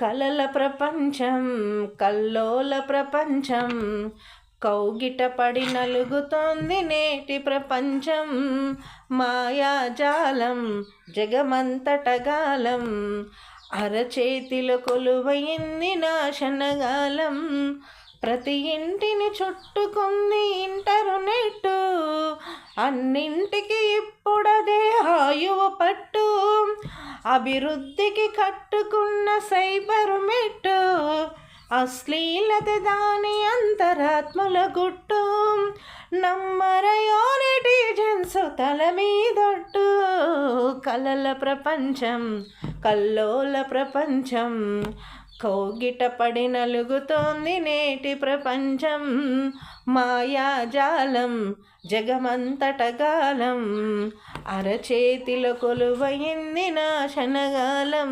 కలల ప్రపంచం కల్లోల ప్రపంచం కౌగిట పడి నలుగుతోంది నేటి ప్రపంచం. మాయాజాలం జగమంతటగాలం అరచేతిలో కొలువయింది నాశనగాలం ప్రతి ఇంటిని చుట్టుకుంది ఇంటర్నెట్ అన్నింటికి ఇప్పుడదే ఆయువు పట్టు. అభివృద్ధికి కట్టుకున్న సై అశ్లీలత దాని అంతరాత్మల గుట్టు. నమ్మరయోనిటి జన్సు తల మీదొట్టు. కలల ప్రపంచం కల్లోల ప్రపంచం. కౌగిట పడి నలుగుతోంది నేటి ప్రపంచం. మాయాజాలం జగమంతటగాలం అరచేతిలో కొలువయింది నాశనగాలం